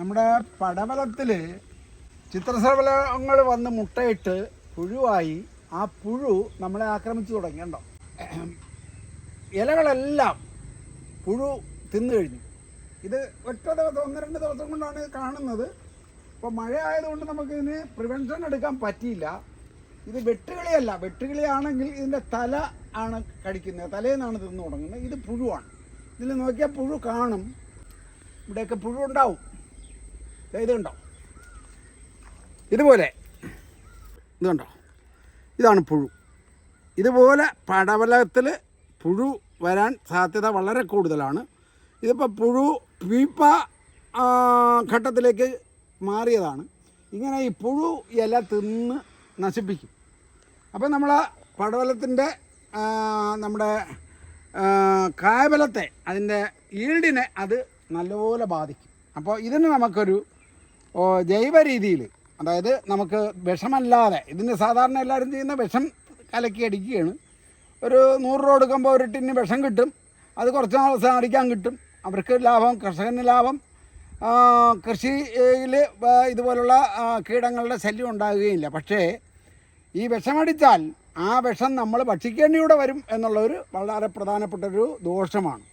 നമ്മുടെ പടവലത്തിൽ ചിത്രശലഭങ്ങൾ വന്ന് മുട്ടയിട്ട് പുഴുവായി ആ പുഴു നമ്മളെ ആക്രമിച്ചു തുടങ്ങിയുണ്ടോ ഇലകളെല്ലാം പുഴു തിന്നു കഴിഞ്ഞു. ഇത് ഒറ്റ ദിവസം ഒന്ന് രണ്ട് ദിവസം കൊണ്ടാണ് കാണുന്നത്. ഇപ്പോൾ മഴ ആയതുകൊണ്ട് നമുക്കിതിന് പ്രിവെൻഷൻ എടുക്കാൻ പറ്റിയില്ല. ഇത് വെട്ടുകിളിയല്ല വെട്ടുകിളിയാണെങ്കിൽ ഇതിന്റെ തല ആണ് കടിക്കുന്നത്. തലയിൽ നിന്നാണ് തിന്നു തുടങ്ങുന്നത്. ഇത് പുഴുവാണ്. ഇതിൽ നോക്കിയാൽ പുഴു കാണും. ഇവിടെയൊക്കെ പുഴു ഉണ്ടാവും. ഇത് കണ്ടോ? ഇതുപോലെ. ഇത് കണ്ടോ? ഇതാണ് പുഴു. ഇതുപോലെ പടവലത്തിൽ പുഴു വരാൻ സാധ്യത വളരെ കൂടുതലാണ്. ഇതിപ്പോൾ പുഴു പീപ്പ ഘട്ടത്തിലേക്ക് മാറിയതാണ്. ഇങ്ങനെ ഈ പുഴു ഇല തിന്ന് നശിപ്പിക്കും. അപ്പോൾ നമ്മൾ പടവലത്തിന്റെ നമ്മുടെ കായബലത്തെ അതിന്റെ ഈൽഡിനെ അത് നല്ലപോലെ ബാധിക്കും. അപ്പോൾ ഇതിന് നമുക്കൊരു ജൈവ രീതിയിൽ അതായത് നമുക്ക് വിഷമല്ലാതെ ഇതിന് സാധാരണ എല്ലാവരും ചെയ്യുന്ന വിഷം കലക്കി അടിക്കുകയാണ്. ഒരു നൂറ് രൂപ കൊടുക്കുമ്പോൾ ഒരു ടിന്ന് വിഷം കിട്ടും. അത് കുറച്ച് നാൾ അടിക്കാൻ കിട്ടും. അവർക്ക് ലാഭം കർഷകന് ലാഭം. കൃഷിയിൽ ഇതുപോലുള്ള കീടങ്ങളുടെ ശല്യം ഉണ്ടാകുകയില്ല. പക്ഷേ ഈ വിഷമടിച്ചാൽ ആ വിഷം നമ്മൾ ഭക്ഷിക്കേണ്ടിയൂടെ വരും എന്നുള്ളൊരു വളരെ പ്രധാനപ്പെട്ടൊരു ദോഷമാണ്.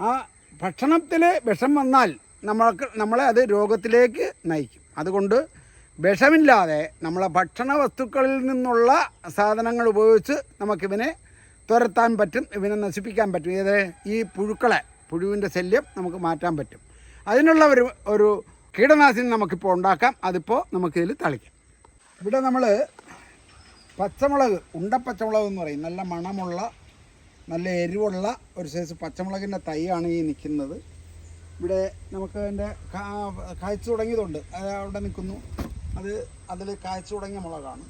ആ ഭക്ഷണത്തിൽ വിഷം വന്നാൽ നമ്മൾക്ക് നമ്മളെ അത് രോഗത്തിലേക്ക് നയിക്കും. അതുകൊണ്ട് വിഷമില്ലാതെ നമ്മളെ ഭക്ഷണ വസ്തുക്കളിൽ നിന്നുള്ള സാധനങ്ങൾ ഉപയോഗിച്ച് നമുക്കിവനെ തുരത്താൻ പറ്റും ഇവനെ നശിപ്പിക്കാൻ പറ്റും. ഏത്? ഈ പുഴുക്കളെ പുഴുവിന്റെ ശല്യം നമുക്ക് മാറ്റാൻ പറ്റും. അതിനുള്ള ഒരു ഒരു കീടനാശിനി നമുക്കിപ്പോൾ ഉണ്ടാക്കാം. അതിപ്പോൾ നമുക്കിതിൽ തളിക്കാം. ഇവിടെ നമ്മൾ പച്ചമുളക് ഉണ്ടപ്പച്ചമുളക് എന്ന് പറയും. നല്ല മണമുള്ള നല്ല എരിവുള്ള ഒരു സൈസ് പച്ചമുളകിന്റെ തൈയാണ് ഈ നിൽക്കുന്നത്. ഇവിടെ നമുക്ക് അതിന്റെ കായ്ച്ചു തുടങ്ങിയതുണ്ട്. അവിടെ നിൽക്കുന്നു. അത് അതിൽ കായ്ച്ചു തുടങ്ങിയ മുളകാണ്.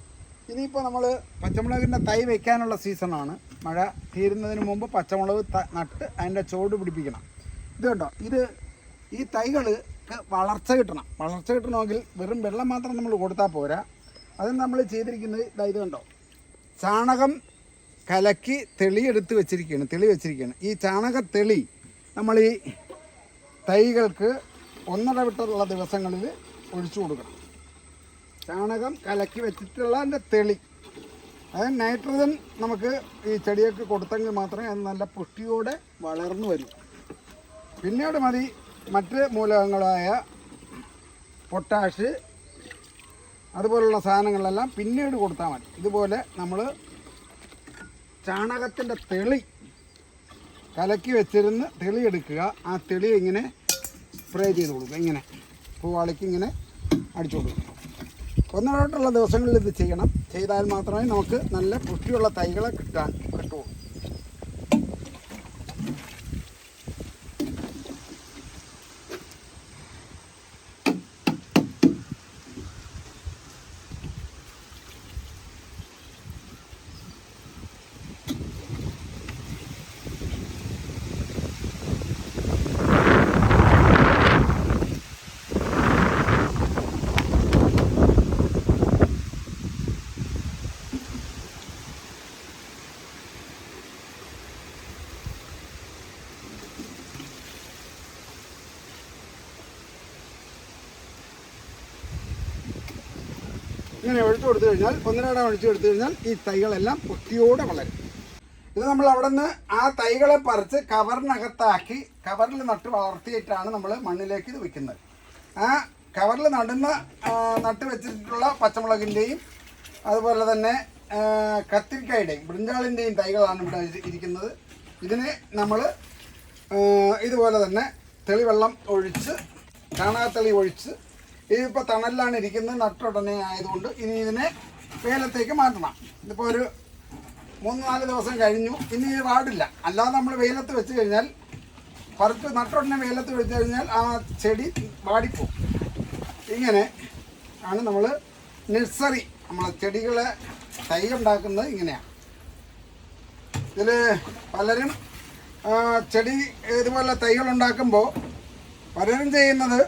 ഇനിയിപ്പോൾ നമ്മൾ പച്ചമുളകിന്റെ തൈ വയ്ക്കാനുള്ള സീസണാണ്. മഴ തീരുന്നതിന് മുമ്പ് പച്ചമുളക് നട്ട് അതിന്റെ ചോട് പിടിപ്പിക്കണം. ഇത് കേട്ടോ ഇത് ഈ തൈകൾ വളർച്ച കിട്ടണം. വളർച്ച കിട്ടണമെങ്കിൽ വെറും വെള്ളം മാത്രം നമ്മൾ കൊടുത്താൽ പോരാ. അത് നമ്മൾ ചെയ്തിരിക്കുന്നത് ഇതാ ഇത് കണ്ടോ? ചാണകം കലക്കി തെളിയെടുത്ത് വെച്ചിരിക്കുകയാണ്. തെളി വെച്ചിരിക്കുകയാണ്. ഈ ചാണക തെളി നമ്മൾ ഈ തൈകൾക്ക് ഒന്നര വിട്ടുള്ള ദിവസങ്ങളിൽ ഒഴിച്ചു കൊടുക്കണം. ചാണകം കലക്കി വെച്ചിട്ടുള്ള അതിന്റെ തെളി. അതായത് നൈട്രജൻ നമുക്ക് ഈ ചെടിയൊക്കെ കൊടുത്തെങ്കിൽ മാത്രമേ അത് നല്ല പുഷ്ടിയോടെ വളർന്നു വരൂ. പിന്നീട് മതി മറ്റ് മൂലകങ്ങളായ പൊട്ടാഷ് അതുപോലുള്ള സാധനങ്ങളെല്ലാം പിന്നീട് കൊടുത്താൽ മതി. ഇതുപോലെ നമ്മൾ ചാണകത്തിന്റെ തെളി കലക്കി വെച്ചിരുന്ന് തെളിയെടുക്കുക. ആ തെളി ഇങ്ങനെ സ്പ്രേ ചെയ്ത് കൊടുക്കുക ഇങ്ങനെ പൂവാളിക്ക് ഇങ്ങനെ അടിച്ചു കൊടുക്കുക ഒന്നിടവിട്ടുള്ള ദിവസങ്ങളിൽ ഇത് ചെയ്യണം. ചെയ്താൽ മാത്രമേ നമുക്ക് നല്ല പുഷ്ടിയുള്ള തൈകളെ കിട്ടാൻ കിട്ടുള്ളൂ ഇങ്ങനെ ഒഴിച്ചു കൊടുത്തു കഴിഞ്ഞാൽ ഒന്നിനോടെ ഒഴിച്ചു കൊടുത്തു കഴിഞ്ഞാൽ ഈ തൈകളെല്ലാം പൊത്തിയോടെ വളരും. ഇത് നമ്മൾ അവിടെ നിന്ന് ആ തൈകളെ പറിച്ച് കവറിനകത്താക്കി കവറിൽ നട്ട് വളർത്തിയിട്ടാണ് നമ്മൾ മണ്ണിലേക്ക് ഇത് വെക്കുന്നത്. ആ കവറിൽ നടുന്ന നട്ട് വെച്ചിട്ടുള്ള പച്ചമുളകിന്റെയും അതുപോലെ തന്നെ കത്തിരിക്കായുടെയും ബ്രിഞ്ചാളിന്റെയും തൈകളാണ് ഇവിടെ ഇരിക്കുന്നത്. ഇതിനെ നമ്മൾ ഇതുപോലെ തന്നെ തെളിവെള്ളം ഒഴിച്ച് കാണാത്തളി ഒഴിച്ച് ഇതിപ്പോൾ തണലിലാണ് ഇരിക്കുന്നത്. നട്ടുടനെ ആയതുകൊണ്ട് ഇനി ഇതിനെ വേലത്തേക്ക് മാറ്റണം. ഇതിപ്പോൾ ഒരു മൂന്ന് നാല് ദിവസം കഴിഞ്ഞു. ഇനി ഈ അല്ലാതെ നമ്മൾ വെയിലത്ത് വെച്ച് കഴിഞ്ഞാൽ പറിച്ച് നട്ടുടനെ വെയിലത്ത് വെച്ച് കഴിഞ്ഞാൽ ആ ചെടി വാടിപ്പോവും. ഇങ്ങനെ ആണ് നമ്മൾ നഴ്സറി നമ്മളെ ചെടികളെ തൈ ഉണ്ടാക്കുന്നത് ഇങ്ങനെയാണ് ഇതിൽ പലരും ചെടി ഇതുപോലെ തൈകൾ ഉണ്ടാക്കുമ്പോൾ പലരും ചെയ്യുന്നത്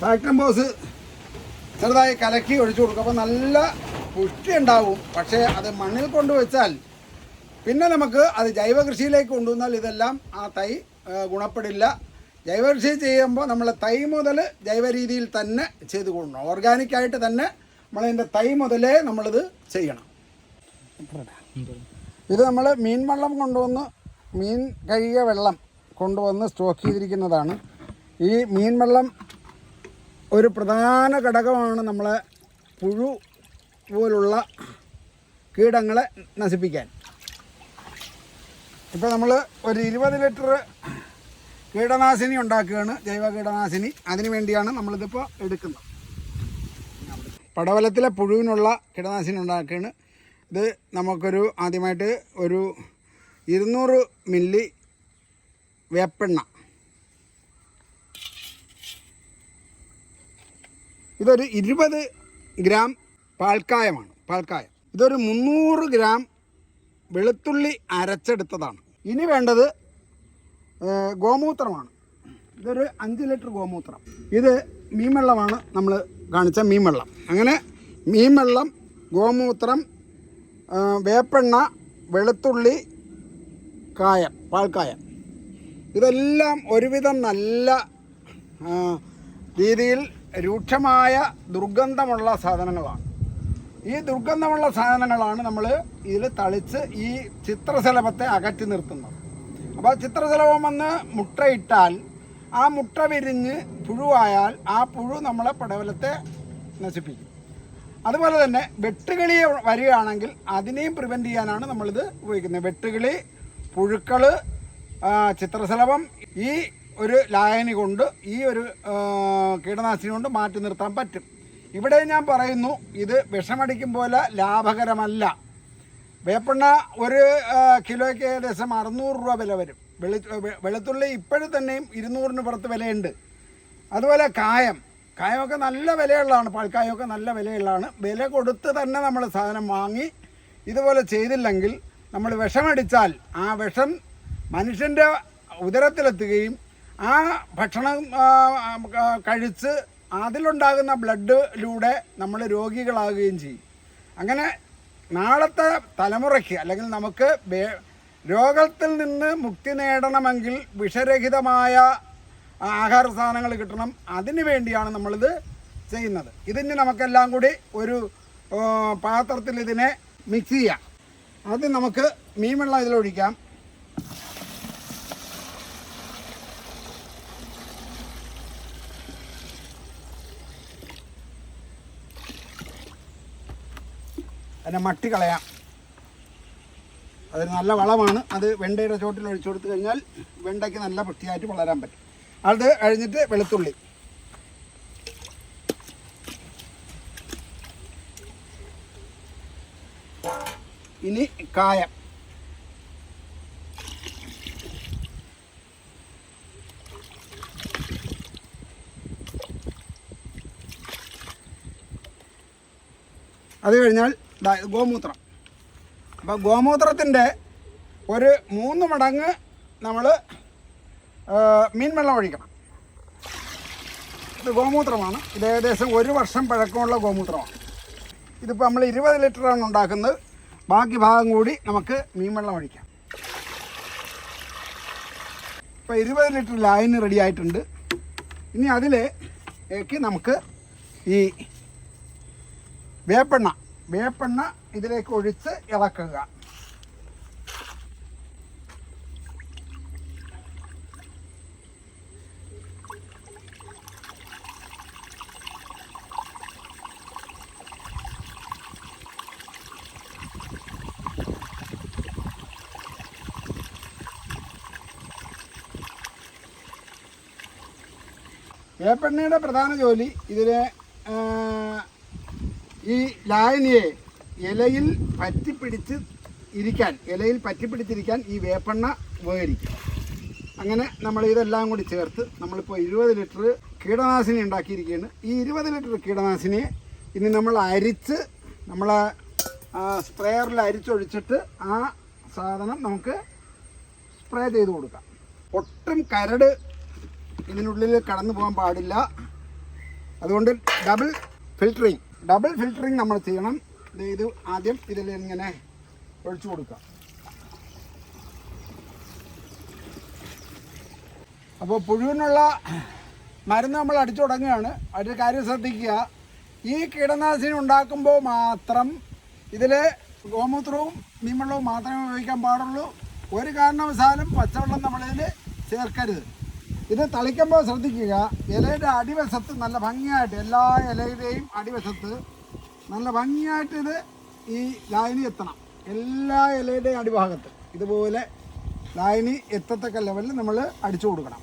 ഫാക്ടം ബോസ് ചെറുതായി കലക്കി ഒഴിച്ചു കൊടുക്കും. അപ്പോൾ നല്ല പുഷ്ടി ഉണ്ടാവും. പക്ഷേ അത് മണ്ണിൽ കൊണ്ടുവച്ചാൽ പിന്നെ നമുക്ക് അത് ജൈവ കൃഷിയിലേക്ക് കൊണ്ടുവന്നാൽ ഇതെല്ലാം ആ തൈ ഗുണപ്പെടില്ല. ഗുണപ്പെടില്ല ജൈവകൃഷി ചെയ്യുമ്പോൾ നമ്മൾ തൈ മുതൽ ജൈവ രീതിയിൽ തന്നെ ചെയ്ത് കൊള്ളണം ഓർഗാനിക്കായിട്ട് തന്നെ നമ്മളതിന്റെ തൈ മുതലേ നമ്മളിത് ചെയ്യണം. ഇത് നമ്മൾ മീൻ വെള്ളം കൊണ്ടുവന്ന് മീൻ കഴുകിയ വെള്ളം കൊണ്ടുവന്ന് സ്റ്റോക്ക് ചെയ്തിരിക്കുന്നതാണ്. ഈ മീൻ വെള്ളം ഒരു പ്രധാന ഘടകമാണ് നമ്മളെ പുഴു പോലുള്ള കീടങ്ങളെ നശിപ്പിക്കാൻ. ഇപ്പോൾ നമ്മൾ ഒരു ഇരുപത് ലിറ്റർ കീടനാശിനി ഉണ്ടാക്കുകയാണ് ജൈവ കീടനാശിനി. അതിനു വേണ്ടിയാണ് നമ്മളിതിപ്പോൾ എടുക്കുന്നത്. പടവലത്തിലെ പുഴുവിനുള്ള കീടനാശിനി ഉണ്ടാക്കുകയാണ്. ഇത് നമുക്കൊരു ആദ്യമായിട്ട് ഒരു ഇരുന്നൂറ് മില്ലി വേപ്പെണ്ണ ഇതൊരു ഇരുപത് ഗ്രാം പാൽക്കായമാണ് പാൽക്കായം. ഇതൊരു മുന്നൂറ് ഗ്രാം വെളുത്തുള്ളി അരച്ചെടുത്തതാണ്. ഇനി വേണ്ടത് ഗോമൂത്രമാണ്. ഇതൊരു അഞ്ച് ലിറ്റർ ഗോമൂത്രം. ഇത് മീൻ വെള്ളമാണ് നമ്മൾ കാണിച്ച മീൻ വെള്ളം അങ്ങനെ മീൻ വെള്ളം ഗോമൂത്രം വേപ്പെണ്ണ വെളുത്തുള്ളി കായം പാൽക്കായം. ഇതെല്ലാം ഒരുവിധം നല്ല രീതിയിൽ രൂക്ഷമായ ദുർഗന്ധമുള്ള സാധനങ്ങളാണ്. ഈ ദുർഗന്ധമുള്ള സാധനങ്ങളാണ് നമ്മൾ ഇതിൽ തളിച്ച് ഈ ചിത്രശലഭത്തെ അകറ്റി നിർത്തുന്നത്. അപ്പോൾ ചിത്രശലഭം വന്ന് മുട്ടയിട്ടാൽ ആ മുട്ട വിരിഞ്ഞ് പുഴുവായാൽ ആ പുഴു നമ്മളെ പടവലത്തെ നശിപ്പിക്കും. അതുപോലെ തന്നെ വെട്ടുകിളി വരികയാണെങ്കിൽ അതിനെയും പ്രിവെന്റ് ചെയ്യാനാണ് നമ്മളിത് ഉപയോഗിക്കുന്നത്. വെട്ടുകിളി പുഴുക്കൾ ചിത്രശലഭം ഈ ഒരു ലായനി കൊണ്ട് ഈ ഒരു കീടനാശിനി കൊണ്ട് മാറ്റി നിർത്താൻ പറ്റും. ഇവിടെ ഞാൻ പറയുന്നു ഇത് വിഷമടിക്കും പോലെ ലാഭകരമല്ല. വേപ്പെണ്ണ ഒരു കിലോയ്ക്ക് ഏകദേശം അറുന്നൂറ് രൂപ വില വരും. വെളു വെളുത്തുള്ളി ഇപ്പോഴും തന്നെയും ഇരുന്നൂറിന് പുറത്ത് വിലയുണ്ട്. അതുപോലെ കായം. കായമൊക്കെ നല്ല വിലയുള്ളതാണ് പാൽക്കായമൊക്കെ നല്ല വിലയുള്ളതാണ്. വില കൊടുത്ത് തന്നെ നമ്മൾ സാധനം വാങ്ങി ഇതുപോലെ ചെയ്തില്ലെങ്കിൽ നമ്മൾ വിഷമടിച്ചാൽ ആ വിഷം മനുഷ്യന്റെ ഉദരത്തിലെത്തുകയും ആ ഭക്ഷണം കഴിച്ച് അതിലുണ്ടാകുന്ന ബ്ലഡിലൂടെ നമ്മൾ രോഗികളാകുകയും ചെയ്യും. അങ്ങനെ നാളത്തെ തലമുറയ്ക്ക് അല്ലെങ്കിൽ നമുക്ക് രോഗത്തിൽ നിന്ന് മുക്തി നേടണമെങ്കിൽ വിഷരഹിതമായ ആഹാര സാധനങ്ങൾ കിട്ടണം. അതിനു വേണ്ടിയാണ് നമ്മളിത് ചെയ്യുന്നത്. ഇതിന് നമുക്കെല്ലാം കൂടി ഒരു പാത്രത്തിൽ ഇതിനെ മിക്സ് ചെയ്യാം. ആദ്യം നമുക്ക് മീൻ വെള്ളം ഇതിലൊഴിക്കാം. അതിനെ മട്ടി കളയാം. അതൊരു നല്ല വളമാണ്. അത് വെണ്ടയുടെ ചോട്ടിൽ ഒഴിച്ചു കൊടുത്തു കഴിഞ്ഞാൽ വെണ്ടയ്ക്ക് നല്ല വൃത്തിയായിട്ട് വളരാൻ പറ്റും. അത് കഴിഞ്ഞിട്ട് വെളുത്തുള്ളി. ഇനി കായം. അത് കഴിഞ്ഞാൽ ഗോമൂത്രം. അപ്പോൾ ഗോമൂത്രത്തിന്റെ ഒരു മൂന്ന് മടങ്ങ് നമ്മൾ മീൻ വെള്ളം ഒഴിക്കണം. ഇത് ഗോമൂത്രമാണ്. ഇത് ഏകദേശം ഒരു വർഷം പഴക്കമുള്ള ഗോമൂത്രമാണ്. ഇതിപ്പോൾ നമ്മൾ ഇരുപത് ലിറ്ററാണ് ഉണ്ടാക്കുന്നത്. ബാക്കി ഭാഗം കൂടി നമുക്ക് മീൻ വെള്ളം ഒഴിക്കാം. ഇപ്പോൾ ഇരുപത് ലിറ്റർ ലായനി റെഡി ആയിട്ടുണ്ട്. ഇനി അതിലേക്ക് നമുക്ക് ഈ വേപ്പെണ്ണ വേപ്പെണ്ണ ഇതിലേക്ക് ഒഴിച്ച് ഇളക്കുക. വേപ്പെണ്ണയുടെ പ്രധാന ജോലി ഇതിനെ ആ, ഈ ലായനിയെ ഇലയിൽ പറ്റിപ്പിടിച്ച് ഇരിക്കാൻ ഇലയിൽ പറ്റിപ്പിടിച്ചിരിക്കാൻ ഈ വേപ്പെണ്ണ ഉപകരിക്കും. അങ്ങനെ നമ്മൾ ഇതെല്ലാം കൂടി ചേർത്ത് നമ്മളിപ്പോൾ ഇരുപത് ലിറ്റർ കീടനാശിനി ഉണ്ടാക്കിയിരിക്കുകയാണ്. ഈ ഇരുപത് ലിറ്റർ കീടനാശിനിയെ ഇനി നമ്മൾ അരിച്ച് നമ്മൾ സ്പ്രേയറിൽ അരിച്ചൊഴിച്ചിട്ട് ആ സാധനം നമുക്ക് സ്പ്രേ ചെയ്ത് കൊടുക്കാം. ഒട്ടും കരട് ഇതിനുള്ളിൽ കടന്നു പോകാൻ പാടില്ല. അതുകൊണ്ട് ഡബിൾ ഫിൽറ്ററിങ് ഡബിൾ ഫിൽറ്ററിങ് നമ്മൾ ചെയ്യണം. ഇത് ആദ്യം ഇതിൽ ഇങ്ങനെ ഒഴിച്ചു കൊടുക്കുക അപ്പോൾ പുഴുവിനുള്ള മരുന്ന് നമ്മൾ അടിച്ചു തുടങ്ങുകയാണ്. അതിന്റെ കാര്യം ശ്രദ്ധിക്കുക. ഈ കീടനാശിനി ഉണ്ടാക്കുമ്പോൾ മാത്രം ഇതിൽ ഗോമൂത്രവും മീൻവെള്ളവും മാത്രമേ ഉപയോഗിക്കാൻ പാടുള്ളൂ. ഒരു കാരണവശാലും പച്ചവെള്ളം നമ്മളിതിൽ ചേർക്കരുത്. ഇത് തളിക്കുമ്പോൾ ശ്രദ്ധിക്കുക. ഇലയുടെ അടിവശത്ത് നല്ല ഭംഗിയായിട്ട് എല്ലാ ഇലയുടെയും അടിവശത്ത് നല്ല ഭംഗിയായിട്ട് ഇത് ഈ ലായനി എത്തണം. എല്ലാ ഇലയുടെയും അടിഭാഗത്ത് ഇതുപോലെ ലായനി എത്തത്തക്ക ലെവലിൽ നമ്മൾ അടിച്ചു കൊടുക്കണം.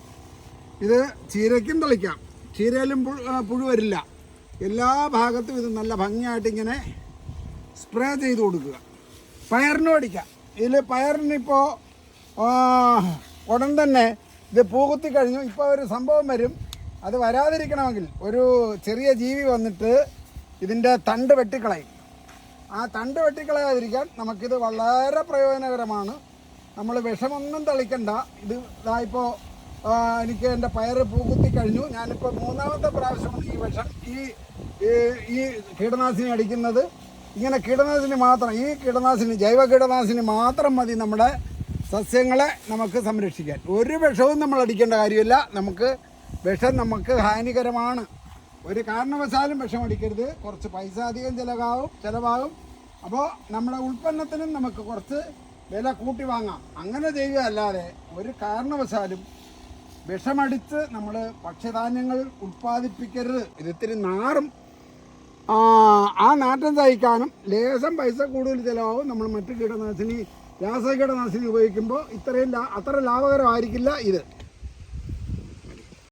ഇത് ചീരയ്ക്കും തളിക്കാം. ചീരയിലും പുഴു വരില്ല. എല്ലാ ഭാഗത്തും ഇത് നല്ല ഭംഗിയായിട്ട് ഇങ്ങനെ സ്പ്രേ ചെയ്ത് കൊടുക്കുക. പയറിനും അടിക്കാം. ഇതിൽ പയറിനിപ്പോൾ ഉടൻ തന്നെ ഇത് പൂകുത്തി കഴിഞ്ഞു. ഇപ്പോൾ ഒരു സംഭവം വരും. അത് വരാതിരിക്കണമെങ്കിൽ ഒരു ചെറിയ ജീവി വന്നിട്ട് ഇതിന്റെ തണ്ട് വെട്ടിക്കളയും. ആ തണ്ട് വെട്ടിക്കളയാതിരിക്കാൻ നമുക്കിത് വളരെ പ്രയോജനകരമാണ്. നമ്മൾ വിഷമൊന്നും തളിക്കണ്ട. ഇത് ഇതായിപ്പോൾ എനിക്ക് എന്റെ പയറ് പൂകുത്തി കഴിഞ്ഞു. ഞാനിപ്പോൾ മൂന്നാമത്തെ പ്രാവശ്യമാണ് ഈ വിഷം ഈ ഈ- കീടനാശിനി അടിക്കുന്നത്. ഇങ്ങനെ കീടനാശിനി മാത്രം ഈ കീടനാശിനി ജൈവ കീടനാശിനി മാത്രം മതി നമ്മുടെ സസ്യങ്ങളെ നമുക്ക് സംരക്ഷിക്കാൻ. ഒരു വിഷവും നമ്മൾ അടിക്കേണ്ട കാര്യമില്ല. നമുക്ക് വിഷം നമുക്ക് ഹാനികരമാണ്. ഒരു കാരണവശാലും വിഷം അടിക്കരുത്. കുറച്ച് പൈസ അധികം ചിലവാകും ചിലവാകും. അപ്പോൾ നമ്മുടെ ഉൽപ്പന്നത്തിനും നമുക്ക് കുറച്ച് വില കൂട്ടി വാങ്ങാം. അങ്ങനെ ചെയ്യുക അല്ലാതെ ഒരു കാരണവശാലും വിഷമടിച്ച് നമ്മൾ ഭക്ഷ്യധാന്യങ്ങൾ ഉൽപ്പാദിപ്പിക്കരുത്. ഇതിത്തിരി നാറും ആ, നാറ്റം സഹിക്കാനും ലേശം പൈസ കൂടുതൽ ചിലവാകും. നമ്മൾ മറ്റു കീടനാശിനി രാസ നാശിനി ഉപയോഗിക്കുമ്പോൾ ഇത്രയും അത്ര ലാഭകരമായിരിക്കില്ല ഇത്.